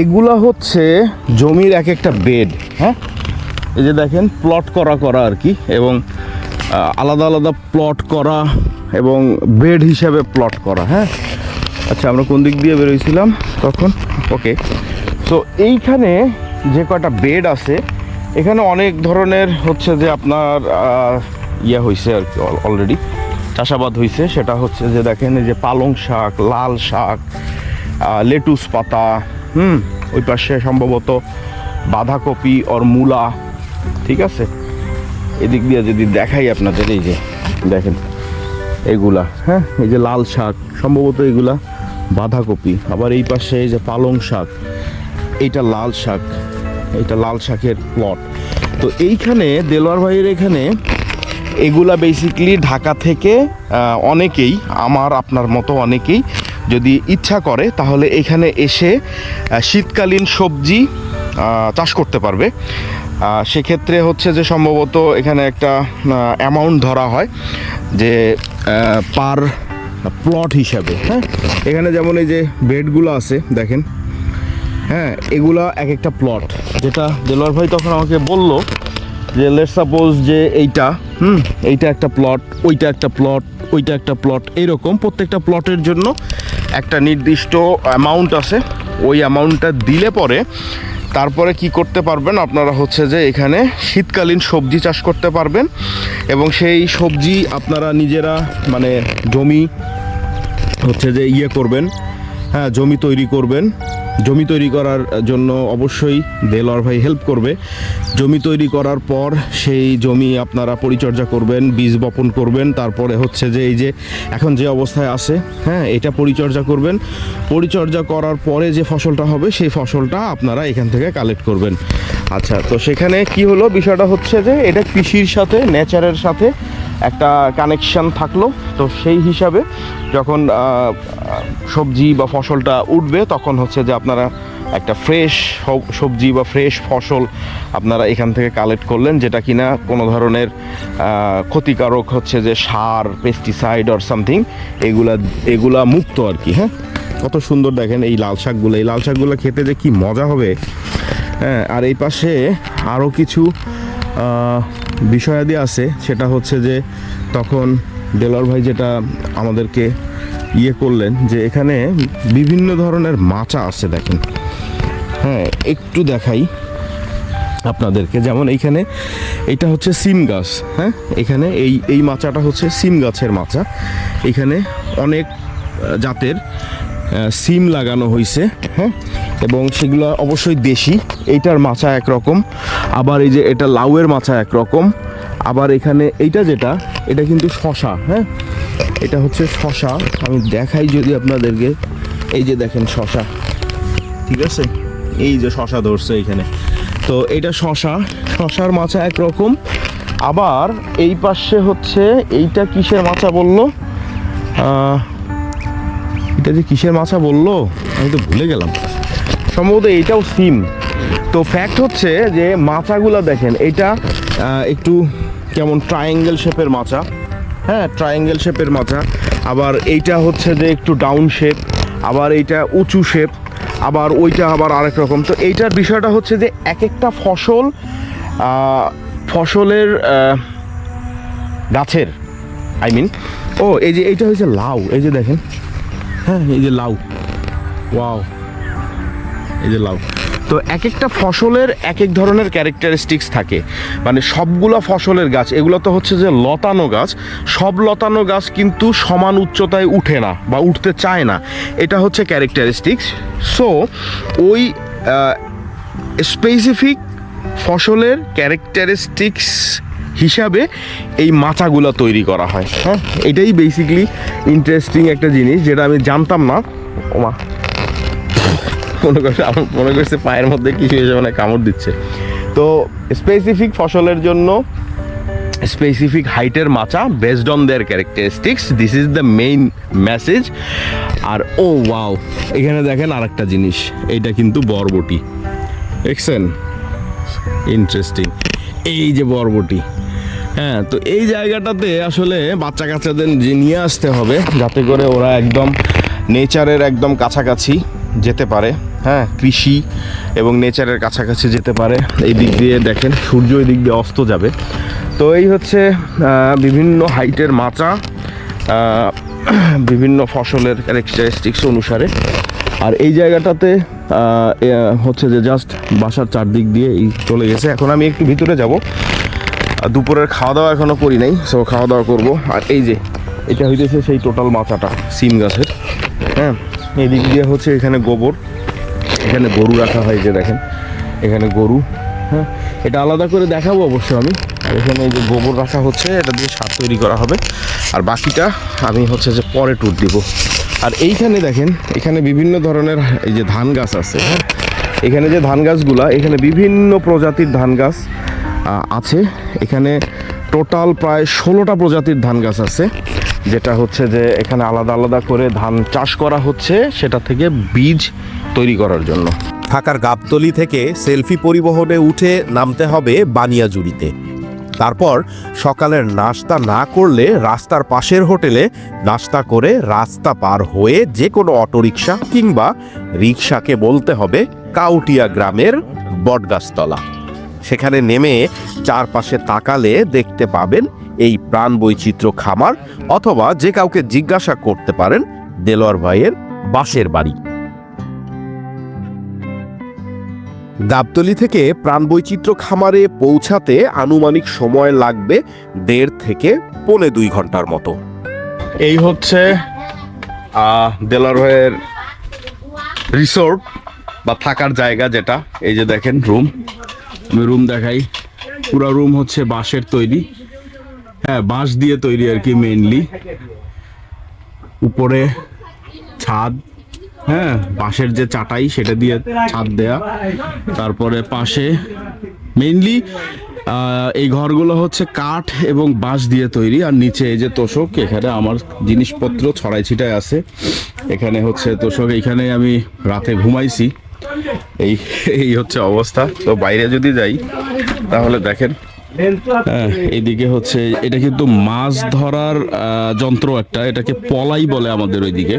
এগুলা হচ্ছে জমির এক একটা বেড হ্যাঁ? এই যে দেখেন প্লট করা করা আর কি, এবং আলাদা আলাদা প্লট করা এবং বেড হিসাবে প্লট করা হ্যাঁ? আচ্ছা আমরা কোন দিক দিয়ে বেরোইছিলাম তখন? ওকে সো এইখানে যে কয়টা বেড আছে, এখানে অনেক ধরনের হচ্ছে যে আপনার ইয়ে হয়েছে আর কি অলরেডি চাষাবাদ হয়েছে সেটা হচ্ছে যে দেখেন, এই যে পালং শাক, লাল শাক লেটুস পাতা হুম, ওই পাশে সম্ভবত বাঁধাকপি ওর মূলা, ঠিক আছে? এদিক দিয়ে যদি দেখাই আপনাদের, এই যে দেখেন, এগুলা হ্যাঁ এই যে লাল শাক, সম্ভবত এগুলা বাঁধাকপি। আবার এই পাশে এই যে পালং শাক, এইটা লাল শাক, এটা লাল শাকের প্লট তো এইখানে দেলোয়ার ভাইয়ের এখানে এগুলা বেসিকলি ঢাকা থেকে অনেকেই, আমার, আপনার মতো অনেকেই যদি ইচ্ছা করে, তাহলে এখানে এসে শীতকালীন সবজি চাষ করতে পারবে। সেক্ষেত্রে হচ্ছে যে সম্ভবত এখানে একটা অ্যামাউন্ট ধরা হয় যে পার প্লট হিসাবে হ্যাঁ? এখানে যেমন এই যে বেডগুলো আছে, দেখেন। হ্যাঁ এগুলা এক একটা প্লট যেটা দেলোয়ার ভাই তখন আমাকে বলল যে লেট সাপোজ যে এইটা, হুম, এইটা একটা প্লট ওইটা একটা প্লট ওইটা একটা প্লট এইরকম প্রত্যেকটা প্লটের জন্য একটা নির্দিষ্ট অ্যামাউন্ট আছে। ওই অ্যামাউন্টটা দিলে পরে তারপরে কি করতে পারবেন? আপনারা হচ্ছে যে এখানে শীতকালীন সবজি চাষ করতে পারবেন এবং সেই সবজি আপনারা নিজেরা মানে জমি হচ্ছে যে ইয়ে করবেন হ্যাঁ জমি তৈরি করবেন। জমি তৈরি করার জন্য অবশ্যই দেলোয়ার ভাই হেল্প করবে। জমি তৈরি করার পর সেই জমি আপনারা পরিচর্যা করবেন, বীজ বপন করবেন, তারপরে হচ্ছে যে এই যে এখন যে অবস্থায় আছে হ্যাঁ এটা পরিচর্যা করবেন। পরিচর্যা করার পরে যে ফসলটা হবে, সেই ফসলটা আপনারা এখান থেকে কালেক্ট করবেন। আচ্ছা তো সেখানে কি হলো? বিষয়টা হচ্ছে যে এটা কৃষির সাথে নেচারের সাথে একটা কানেকশন থাকল। তো সেই হিসাবে যখন সবজি বা ফসলটা উঠবে, তখন হচ্ছে যে আপনারা একটা ফ্রেশ সবজি বা ফ্রেশ ফসল আপনারা এখান থেকে কালেক্ট করলেন, যেটা কিনা কোনো ধরনের ক্ষতিকারক হচ্ছে যে সার পেস্টিসাইড অর সামথিং এগুলা এগুলা মুক্ত আর কি হ্যাঁ? কত সুন্দর দেখেন এই লাল শাকগুলো। এই লাল শাকগুলো খেতে যে কি মজা হবে। হ্যাঁ আর এই পাশে আরও কিছু বিষয়াদি আছে, সেটা হচ্ছে যে তখন ডেলর ভাই যেটা আমাদেরকে ইয়ে করলেন যে এখানে বিভিন্ন ধরনের মাচা আছে দেখেন। হ্যাঁ একটু দেখাই আপনাদেরকে। যেমন এইখানে এটা হচ্ছে সিম গাছ হ্যাঁ? এখানে এই এই মাচাটা হচ্ছে সিম গাছের মাচা। এখানে অনেক জাতের সিম লাগানো হয়েছে হ্যাঁ? এবং সেগুলো অবশ্যই দেশি। এইটার মাচা একরকম। আবার এই যে এটা লাউয়ের মাচা একরকম। আবার এখানে এইটা যেটা, এটা কিন্তু শশা হ্যাঁ? এটা হচ্ছে শশা। আমি দেখাই যদি আপনাদেরকে। এই যে দেখেন শশা। ঠিক আছে? এই যে শশা ধরছে এখানে। তো এটা শশা। শশার মাচা একরকম। আবার এই পাশে হচ্ছে, এইটা কিসের মাছা বলল? এটা যে কিসের মাচা বলল? আমি তো ভুলে গেলাম। সম্ভবত এইটাও সিম। তো ফ্যাক্ট হচ্ছে যে মাচাগুলো দেখেন, এটা একটু কেমন ট্রায়াঙ্গেল শেপের মাচা। হ্যাঁ ট্রায়াঙ্গেল শেপের মাচা। আবার এইটা হচ্ছে যে একটু ডাউন শেপ আবার এইটা উঁচু শেপ আবার ওইটা আবার আরেক রকম। তো এইটার বিষয়টা হচ্ছে যে এক একটা ফসল ফসলের গাছের আই মিন ও, এই যে এইটা হচ্ছে লাউ, এই যে দেখেন। হ্যাঁ এই যে লাউ। ওয়াও এই যে লাউ। তো এক একটা ফসলের এক এক ধরনের ক্যারেক্টারিস্টিক্স থাকে। মানে সবগুলা ফসলের গাছ, এগুলো তো হচ্ছে যে লতানো গাছ। সব লতানো গাছ কিন্তু সমান উচ্চতায় উঠে না বা উঠতে চায় না। এটা হচ্ছে ক্যারেক্টারিস্টিক্স সো ওই স্পেসিফিক ফসলের ক্যারেক্টারিস্টিক্স হিসাবে এই মাচাগুলো তৈরি করা হয়। হ্যাঁ এটাই বেসিকলি ইন্টারেস্টিং একটা জিনিস যেটা আমি জানতাম না। ওমা মনে করছে মনে করছে পায়ের মধ্যে কিছু এসে মানে কামড় দিচ্ছে। তো স্পেসিফিক ফসলের জন্য স্পেসিফিক হাইটের মাচা based on their characteristics this is the main message আর, ও ওয়াও এখানে দেখেন আর একটা জিনিস, এইটা কিন্তু বরবটি। দেখছেন? ইন্টারেস্টিং এই যে বরবটি হ্যাঁ তো এই জায়গাটাতে আসলে বাচ্চা কাচ্চাদের যে নিয়ে আসতে হবে, যাতে করে ওরা একদম নেচারের একদম কাছাকাছি যেতে পারে হ্যাঁ কৃষি এবং নেচারের কাছাকাছি যেতে পারে। এই দিক দিয়ে দেখেন, সূর্য এই দিক দিয়ে অস্ত যাবে। তো এই হচ্ছে বিভিন্ন হাইটের মাচা বিভিন্ন ফসলের ক্যারেক্টারিস্টিক্স অনুসারে। আর এই জায়গাটাতে হচ্ছে যে জাস্ট বাসার চারদিক দিয়ে এই চলে গেছে। এখন আমি একটু ভিতরে যাব। আর দুপুরের খাওয়া দাওয়া এখনও করি নাই সো খাওয়া দাওয়া করব। আর এই যে, এটা হইতেছে সেই টোটাল মাচাটা, সিম গাছের হ্যাঁ। এই দিক দিয়ে হচ্ছে এখানে গোবর। এখানে গরু রাখা হয় যে দেখেন, এখানে গরু হ্যাঁ? এটা আলাদা করে দেখাবো অবশ্য আমি। এখানে এই যে গোবর রাখা হচ্ছে, এটা দিয়ে সার তৈরি করা হবে। আর বাকিটা আমি হচ্ছে যে পরে ট্যুর দিব। আর এইখানে দেখেন, এখানে বিভিন্ন ধরনের এই যে ধান গাছ আছে হ্যাঁ? এখানে যে ধান গাছগুলা, এখানে বিভিন্ন প্রজাতির ধান গাছ আছে। এখানে টোটাল প্রায় ষোলোটা প্রজাতির ধান গাছ আছে। যেটা হচ্ছে যে এখানে আলাদা আলাদা করে ধান চাষ করা হচ্ছে, সেটা থেকে বীজ তৈরি করার জন্য। ঢাকার গাবতলি থেকে সেলফি পরিবহনে উঠে নামতে হবে বানিয়াজুড়িতে। তারপর সকালের নাস্তা না করলে রাস্তার পাশের হোটেলে নাস্তা করে রাস্তা পার হয়ে যে কোনো অটোরিকশা কিংবা রিক্সাকে বলতে হবে কাউটিয়া গ্রামের বটগাছতলা। সেখানে নেমে চারপাশে তাকালে দেখতে পাবেন এই প্রাণ বৈচিত্র্য খামার অথবা যে কাউকে জিজ্ঞাসা করতে পারেন দেলোয়ার ভাইয়ের বাসের বাড়ি। গাবতলি থেকে প্রাণবৈচিত্র্য খামারে পৌঁছাতে আনুমানিক সময় লাগবে দেড় থেকে পৌনে দুই ঘণ্টার মতো। এই হচ্ছে দেলারয়ের রিসোর্ট বা থাকার জায়গা যেটা। এই যে দেখেন রুম। আমি রুম দেখাই। পুরো রুম হচ্ছে বাঁশের তৈরি। হ্যাঁ বাঁশ দিয়ে তৈরি আর কি মেইনলি উপরে ছাদ হ্যাঁ বাঁশের যে চাটাই, সেটা দিয়ে ছাদ দেয়া। তারপরে পাশে মেইনলি এই ঘরগুলো হচ্ছে কাঠ এবং বাঁশ দিয়ে তৈরি। আর নিচে এই যে তোষক, এখানে আমার জিনিসপত্র ছড়াই ছিটায় আছে। এখানে হচ্ছে তোষক, এখানে আমি রাতে ঘুমাইছি। এই এই হচ্ছে অবস্থা। তো বাইরে যদি যাই, তাহলে দেখেন হ্যাঁ, এইদিকে হচ্ছে এটা কিন্তু মাছ ধরার যন্ত্র একটা এটাকে পলাই বলে আমাদের ওইদিকে।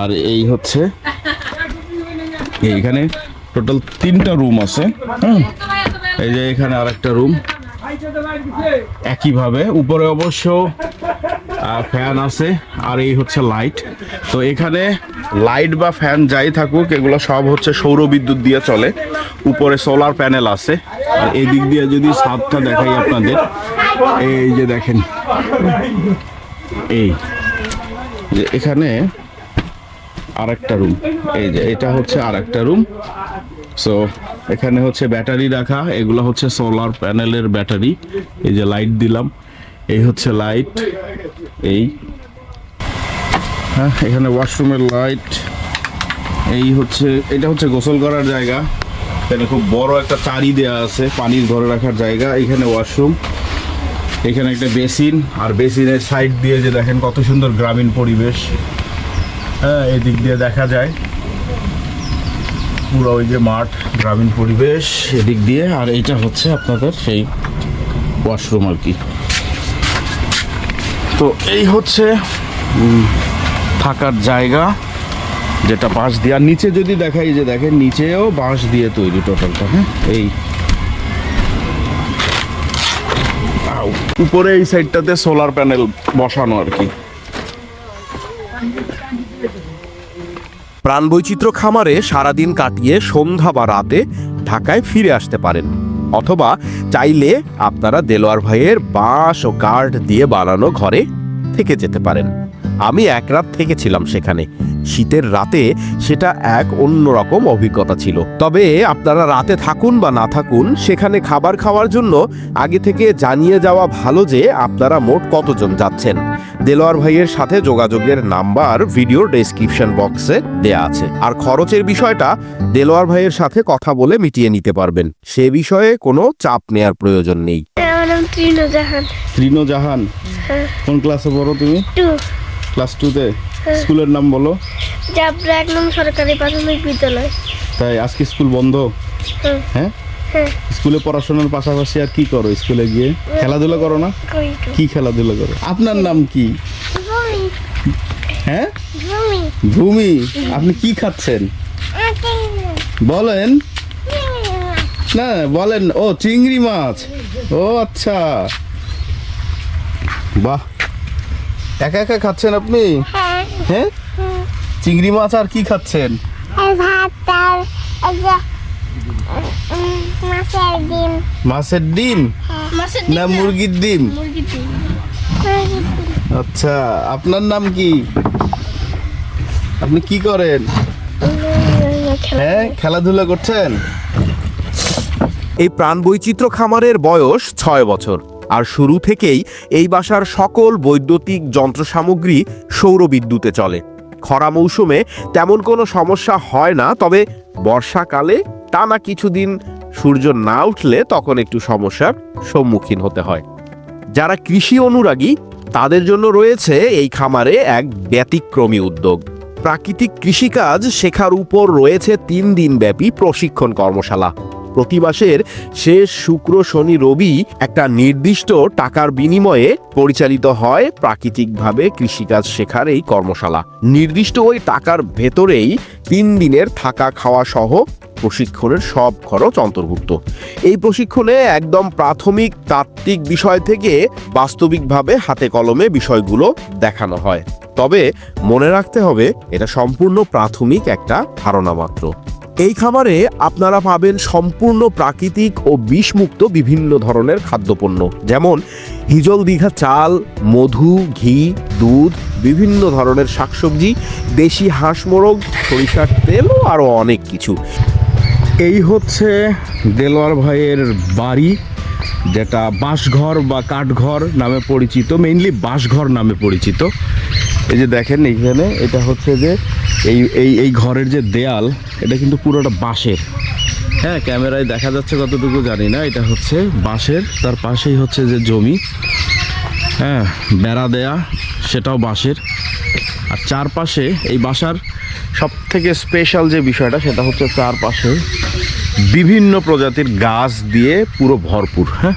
আর এই হচ্ছে এইখানে টোটাল তিনটা রুম আছে এই যে এখানে আর একটা রুম। একইভাবে উপরে অবশ্য ফ্যান আছে আর এই হচ্ছে লাইট। তো এখানে লাইট বা ফ্যান যাই থাকুক এগুলো সব হচ্ছে সৌর বিদ্যুৎ দিয়ে চলে। উপরে সোলার প্যানেল আছে। আর এই দিক দিয়ে যদি ছাদটা দেখাই আপনাদের, এই যে দেখেন, এই যে এখানে আরেকটা রুম এই যে এটা হচ্ছে আরেকটা রুম সো এখানে হচ্ছে ব্যাটারি রাখা, এগুলো হচ্ছে সোলার প্যানেলের ব্যাটারি এই যে লাইট দিলাম, এই হচ্ছে লাইট এই হ্যাঁ এখানে ওয়াশরুমের লাইট এই হচ্ছে, এটা হচ্ছে গোসল করার জায়গা এখানে খুব বড় একটা চারি দেওয়া আছে, পানির ধরে রাখার জায়গা। এখানে ওয়াশরুম, এখানে একটা বেসিন, আর বেসিনের সাইড দিয়ে যে দেখেন কত সুন্দর গ্রামীণ পরিবেশ। হ্যাঁ এদিক দিয়ে দেখা যায়। পুরো ওই যে মাঠ, গ্রামীণ পরিবেশ এদিক দিয়ে, আর এইটা হচ্ছে আপনাদের সেই ওয়াশরুম আর কি। তো এই হচ্ছে থাকার জায়গা। যেটা বাঁশ দিয়ে, আর নিচে যদি দেখাই যে দেখেন, নিচেও বাঁশ দিয়ে তৈরি টোটালটা হ্যাঁ? এই। উপরে এই সাইডটাতে সোলার প্যানেল বসানো আর কি। প্রাণবৈচিত্র্য খামারে সারাদিন কাটিয়ে সন্ধ্যা বা রাতে ঢাকায় ফিরে আসতে পারেন। অথবা চাইলে আপনারা দেলোয়ার ভাইয়ের বাঁশ ও কাঠ দিয়ে বানানো ঘরে থেকে যেতে পারেন। আমি এক রাত থেকেছিলাম সেখানে। শীতের রাতে সেটা এক অন্যরকম অভিজ্ঞতা ছিল। তবে আপনারা রাতে থাকুন বা না থাকুন সেখানে খাবার খাওয়ার জন্য আগে থেকে জানিয়ে যাওয়া ভালো যে আপনারা মোট কতজন যাচ্ছেন। দেলোয়ার ভাইয়ের সাথে যোগাযোগের নাম্বার ভিডিও ডেসক্রিপশন বক্সে দেয়া আছে। আর খরচের বিষয়টা দেলোয়ার ভাইয়ের সাথে কথা বলে মিটিয়ে নিতে পারবেন। সে বিষয়ে কোনো চাপ নেয়ার প্রয়োজন নেই। আমার নাম তৃণ জাহান কোন ক্লাসে পড়ো তুমি? ক্লাস টুতে স্কুলের নাম বলো। জাবরা এক নম্বর সরকারি প্রাথমিক বিদ্যালয়। তাই আজকে স্কুল বন্ধ? হ্যাঁ? স্কুলে পড়াশোনার পাশাপাশি আর কি করো স্কুলে গিয়ে? খেলাধুলা করো না? কি খেলাধুলা করো? আপনার নাম কি? হ্যাঁ? ভূমি। আপনি কি খাচ্ছেন? বলেন। না বলেন। ও চিংড়ি মাছ। ও আচ্ছা। বাহ। একা একা খাচ্ছেন আপনি? হ্যাঁ। হ্যাঁ? চিংড়ি মাছ আর কি খাচ্ছেন? আর ভাত আর এই যে উম, মাছের ডিম? না মুরগির ডিম? আচ্ছা আপনার নাম কি? আপনি কি করেন? হ্যাঁ খেলাধুলা করছেন? এই প্রাণ বৈচিত্র্য খামারের বয়স ছয় বছর। আর শুরু থেকেই এই বাসার সকল বৈদ্যুতিক যন্ত্রসামগ্রী সৌর বিদ্যুতে চলে। খরা মৌসুমে তেমন কোনো সমস্যা হয় না, তবে বর্ষাকালে টানা কিছুদিন সূর্য না উঠলে তখন একটু সমস্যার সম্মুখীন হতে হয়। যারা কৃষি অনুরাগী, তাদের জন্য রয়েছে এই খামারে এক ব্যতিক্রমী উদ্যোগ। প্রাকৃতিক কৃষিকাজ শেখার উপর রয়েছে তিন দিন ব্যাপী প্রশিক্ষণ কর্মশালা। প্রতি মাসের শেষ শুক্র শনি রবি একটা নির্দিষ্ট টাকার বিনিময়ে পরিচালিত হয় প্রাকৃতিকভাবে কৃষিকাজ শেখার এই কর্মশালা। নির্দিষ্ট ওই টাকার ভেতরেই তিন দিনের থাকা খাওয়া সহ প্রশিক্ষণের সব খরচ অন্তর্ভুক্ত। এই প্রশিক্ষণে একদম প্রাথমিক তাত্ত্বিক বিষয় থেকে বাস্তবিকভাবে হাতে কলমে বিষয়গুলো দেখানো হয়। তবে মনে রাখতে হবে, এটা সম্পূর্ণ প্রাথমিক একটা ধারণা মাত্র। এই খামারে আপনারা পাবেন সম্পূর্ণ প্রাকৃতিক ও বিষমুক্ত বিভিন্ন ধরনের খাদ্যপণ্য। যেমন হিজল দীঘা চাল, মধু, ঘি, দুধ, বিভিন্ন ধরনের শাকসবজি, দেশি হাঁস মোরগ, সরিষার তেল ও আরও অনেক কিছু। এই হচ্ছে দেলোয়ার ভাইয়ের বাড়ি, যেটা বাঁশঘর বা কাঠঘর নামে পরিচিত মেইনলি বাঁশঘর নামে পরিচিত। এই যে দেখেন এইখানে, এটা হচ্ছে যে এই এই এই ঘরের যে দেয়াল, এটা কিন্তু পুরোটা বাঁশের। হ্যাঁ ক্যামেরায় দেখা যাচ্ছে কতটুকু জানি না, এটা হচ্ছে বাঁশের, তার পাশেই হচ্ছে যে জমি। হ্যাঁ বেড়া দেয়া, সেটাও বাঁশের। আর চারপাশে এই বাসার সব থেকে স্পেশাল যে বিষয়টা, সেটা হচ্ছে চারপাশে বিভিন্ন প্রজাতির গাছ দিয়ে পুরো ভরপুর হ্যাঁ।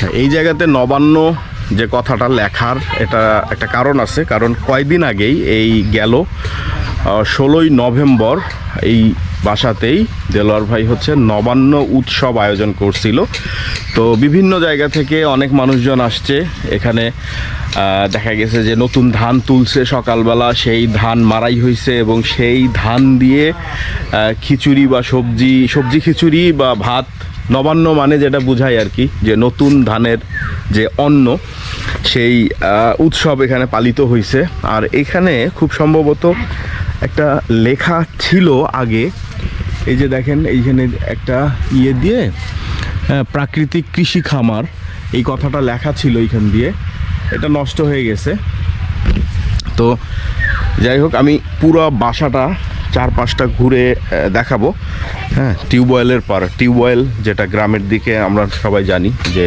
আচ্ছা এই জায়গাতে নবান্ন যে কথাটা লেখার এটা একটা কারণ আছে, কারণ কয়েকদিন আগেই এই গেল ষোলোই নভেম্বর এই বাসাতেই দেলোয়ার ভাই হচ্ছে নবান্ন উৎসব আয়োজন করছিল। তো বিভিন্ন জায়গা থেকে অনেক মানুষজন আসছে, এখানে দেখা গেছে যে নতুন ধান তুলছে সকালবেলা, সেই ধান মারাই হয়েছে এবং সেই ধান দিয়ে খিচুড়ি বা সবজি সবজি খিচুড়ি বা ভাত নবান্ন মানে যেটা বোঝায় আর কি, যে নতুন ধানের যে অন্ন, সেই উৎসব এখানে পালিত হয়েছে আর এখানে খুব সম্ভবত একটা লেখা ছিল আগে। এই যে দেখেন, এইখানে একটা ইয়ে দিয়ে প্রাকৃতিক কৃষি খামার, এই কথাটা লেখা ছিল এইখান দিয়ে। এটা নষ্ট হয়ে গেছে। তো যাই হোক, আমি পুরো বাসাটা চার পাঁচটা ঘুরে দেখাবো। হ্যাঁ টিউবওয়েলের পার টিউবওয়েল যেটা গ্রামের দিকে আমরা সবাই জানি যে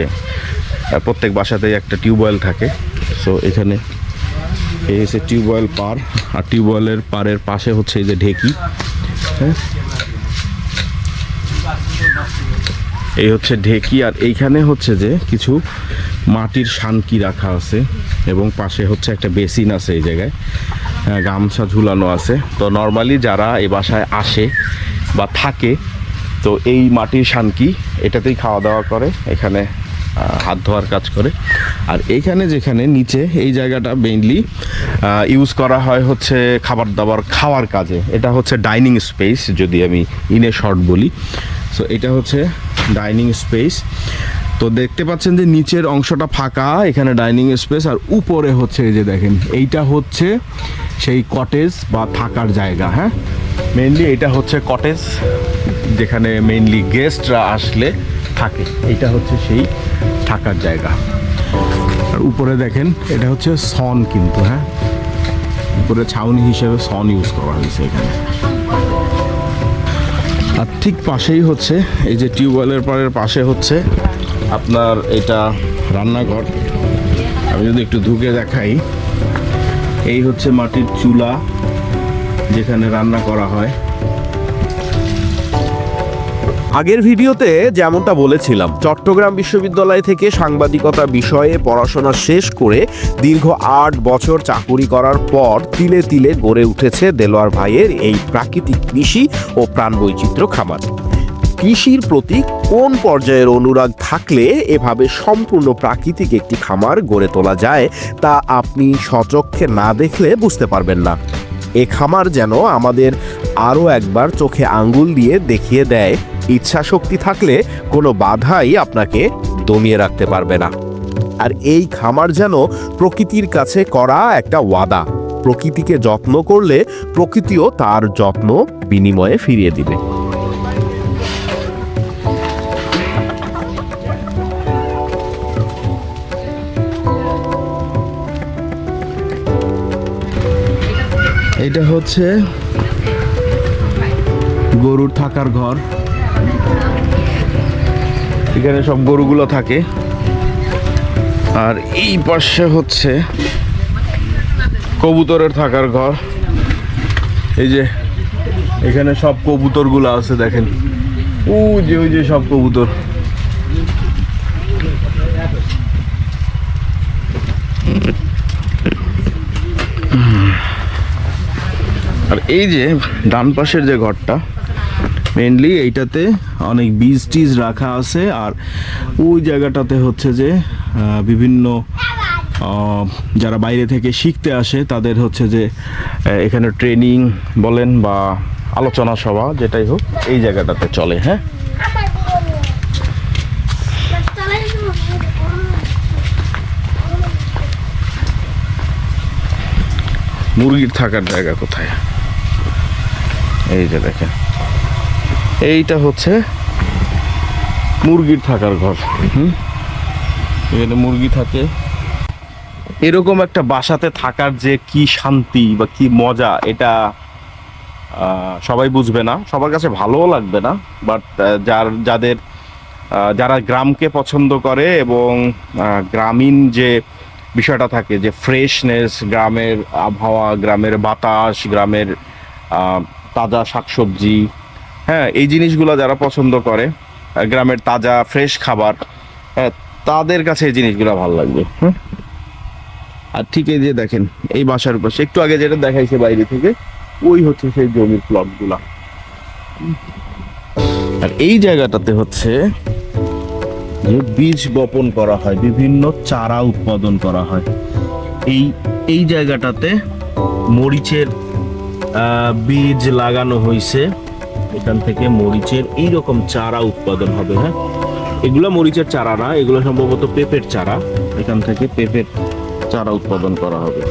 প্রত্যেক বাসাতেই একটা টিউবওয়েল থাকে। সো এখানে এই হচ্ছে টিউবওয়েল পার, আর টিউবওয়েলের পারের পাশে হচ্ছে এই যে ঢেকি। হ্যাঁ। এই হচ্ছে ঢেকি, আর এইখানে হচ্ছে যে কিছু মাটির শানকি রাখা আছে, এবং পাশে হচ্ছে একটা বেসিন আছে এই জায়গায়। গামছা ঝুলানো আছে। তো নর্মালি যারা এ বাসায় আসে বা থাকে, তো এই মাটির শানকি এটাতেই খাওয়া দাওয়া করে, এখানে হাত ধোয়ার কাজ করে। আর এইখানে যেখানে, নিচে, এই জায়গাটা মেইনলি ইউজ করা হয় হচ্ছে খাবার দাবার খাওয়ার কাজে। এটা হচ্ছে ডাইনিং স্পেস যদি আমি ইনে শর্ট বলি। সো এটা হচ্ছে ডাইনিং স্পেস। তো দেখতে পাচ্ছেন যে নিচের অংশটা ফাঁকা, এখানে ডাইনিং স্পেস, আর উপরে হচ্ছে এই যে দেখেন, এইটা হচ্ছে সেই কটেজ বা থাকার জায়গা হ্যাঁ? মেনলি এটা হচ্ছে কটেজ, যেখানে মেইনলি গেস্টরা আসলে থাকে। এটা হচ্ছে সেই থাকার জায়গা। আর উপরে দেখেন, এটা হচ্ছে সন কিন্তু হ্যাঁ? উপরে ছাউনি হিসেবে সন ইউজ করা হয়েছে এখানে। আর ঠিক পাশেই হচ্ছে, এই যে টিউবওয়েলের পাড়ের পাশে হচ্ছে আপনার এটা রান্নাঘর। আমি যদি একটু ঢুকে দেখাই, এই হচ্ছে মাটির চুলা যেখানে রান্না করা হয়। আগের ভিডিওতে যেমনটা বলেছিলাম, চট্টগ্রাম বিশ্ববিদ্যালয় থেকে সাংবাদিকতা বিষয়ে পড়াশোনা শেষ করে দীর্ঘ আট বছর চাকুরি করার পর তিলে তিলে গড়ে উঠেছে দেলোয়ার ভাইয়ের এই প্রাকৃতিক কৃষি ও প্রাণবৈচিত্র্য খামার। কৃষির প্রতি কোন পর্যায়ের অনুরাগ থাকলে এভাবে সম্পূর্ণ প্রাকৃতিক একটি খামার গড়ে তোলা যায় তা আপনি সচক্ষে না দেখলে বুঝতে পারবেন না। এ খামার যেন আমাদের আরও একবার চোখে আঙ্গুল দিয়ে দেখিয়ে দেয় ইচ্ছা শক্তি থাকলে কোনো বাধাই আপনাকে দমিয়ে রাখতে পারবে না। আর এই খামার যেন প্রকৃতির কাছে করা একটা ওয়াদা। প্রকৃতিকে যত্ন করলে প্রকৃতিও তার যত্ন বিনিময়ে ফিরিয়ে দিবে। এটা হচ্ছে গরুর থাকার ঘর। এখানে সব গরুগুলো থাকে। আর এই পাশে হচ্ছে কবুতরের থাকার ঘর। এই যে এখানে সব কবুতরগুলো আছে দেখেন। ও যে, ওই যে সব কবুতর। আর এই যে ডান পাশের যে ঘরটা মেনলি এইটাতে অনেক বীজ টিজ রাখা আছে, আর ওই জায়গাটাতে হচ্ছে যে বিভিন্ন যারা বাইরে থেকে শিখতে আসে, তাদের হচ্ছে যে এখানে ট্রেনিং বলেন বা আলোচনা সভা, যেটাই হোক, এই জায়গাটাতে চলে হ্যাঁ? মুরগির থাকার জায়গা কোথায়? এই যে দেখেন। এইটা হচ্ছে মুরগির থাকার ঘর। হুম? এখানে মুরগি থাকে। এরকম একটা বাসাতে থাকার যে কি শান্তি বা কি মজা এটা সবাই বুঝবে না। সবার কাছে ভালোও লাগবে না বাট যার যাদের যারা গ্রামকে পছন্দ করে এবং গ্রামীণ যে বিষয়টা থাকে যে ফ্রেশনেস গ্রামের আবহাওয়া গ্রামের বাতাস গ্রামের তাজা শাকসবজি হ্যাঁ এই জিনিসগুলো যারা পছন্দ করে গ্রামের তাজা ফ্রেশ খাবার হ্যাঁ, তাদের কাছে এই জিনিসগুলো ভালো লাগবে? আর ঠিক এই যে দেখেন এই বাসার পাশে একটু আগে যেটা দেখাইছে বাইরে থেকে ওই হচ্ছে সেই জমির প্লটগুলা আর এই জায়গাটাতে হচ্ছে যে বীজ বপন করা হয় বিভিন্ন চারা উৎপাদন করা হয়। এই এই জায়গাটাতে মরিচের বীজ লাগানো হয়েছে এখান থেকে মরিচের এই রকম চারা উৎপাদন হবে হ্যাঁ? এগুলো মরিচের চারা না, এগুলো সম্ভবত পেঁপের চারা। এখান থেকে পেঁপের চারা উৎপাদন করা হবে।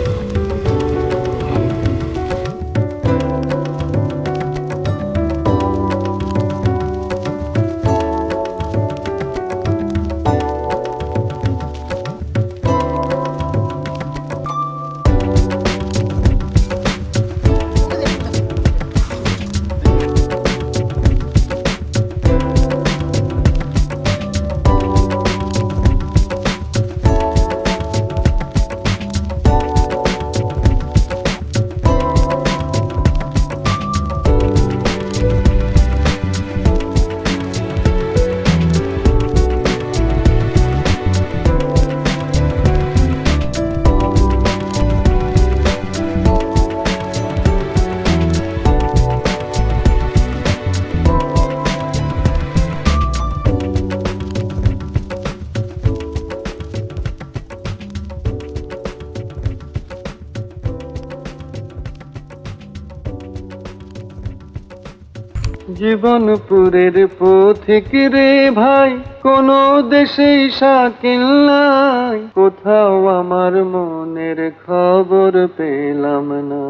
জীবনপুরের পথিক রে ভাই কোন দেশেই শাকিল নাই। কোথাও আমার মনের খবর পেলাম না।